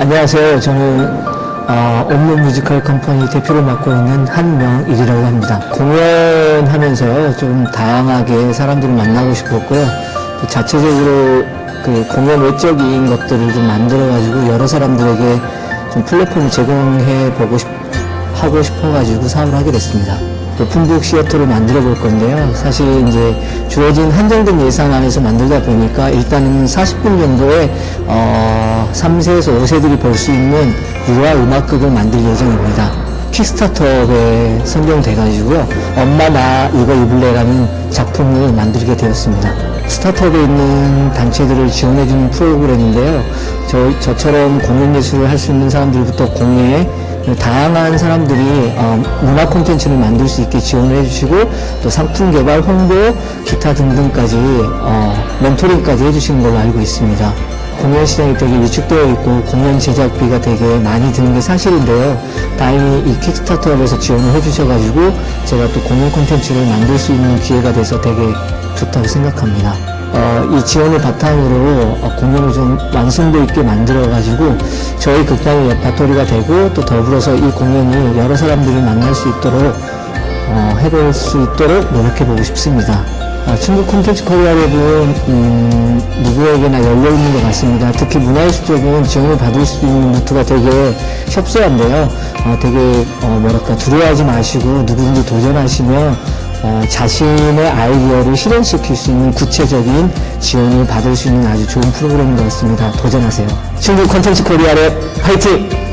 안녕하세요. 저는 어, 온문 뮤지컬 컴퍼니 대표를 맡고 있는 한명일이라고 합니다. 공연하면서요, 좀 다양하게 사람들을 만나고 싶었고요. 또 자체적으로 그 공연 외적인 것들을 좀 만들어가지고 여러 사람들에게 좀 플랫폼을 제공해 보고 싶, 하고 싶어가지고 사업을 하게 됐습니다. 오픈북 시어터를 만들어 볼 건데요. 사실 이제 주어진 한정된 예산 안에서 만들다 보니까 일단은 40분 정도의 어, 3세에서 5세들이 볼 수 있는 유아 음악극을 만들 예정입니다. 킥스타터에 선정돼가지고요. 엄마 나 이거 입을래라는 작품을 만들게 되었습니다. 스타트업에 있는 단체들을 지원해주는 프로그램인데요. 저, 저처럼 공연 예술을 할 수 있는 사람들부터 공예, 다양한 사람들이 어, 문화 콘텐츠를 만들 수 있게 지원을 해주시고 또 상품 개발, 홍보, 기타 등등까지 어, 멘토링까지 해주시는 걸로 알고 있습니다. 공연 시장이 되게 위축되어 있고 공연 제작비가 되게 많이 드는 게 사실인데요. 다행히 이 킥스타터업에서 지원을 해주셔가지고 제가 또 공연 콘텐츠를 만들 수 있는 기회가 돼서 되게 좋다고 생각합니다. 어, 이 지원을 바탕으로 어, 공연을 좀 완성도 있게 만들어가지고 저희 극단의 레파토리가 되고 또 더불어서 이 공연이 여러 사람들을 만날 수 있도록 어, 해볼 수 있도록 노력해보고 싶습니다. 어, 중국 콘텐츠 코리아랩은 음, 누구에게나 열려 있는 것 같습니다. 특히 문화예술적인 지원을 받을 수 있는 루트가 되게 협소한데요. 어, 되게 어, 뭐랄까 두려워하지 마시고 누구든지 도전하시면 어, 자신의 아이디어를 실현시킬 수 있는 구체적인 지원을 받을 수 있는 아주 좋은 프로그램인 것 같습니다. 도전하세요. 중국 콘텐츠 코리아랩 화이팅!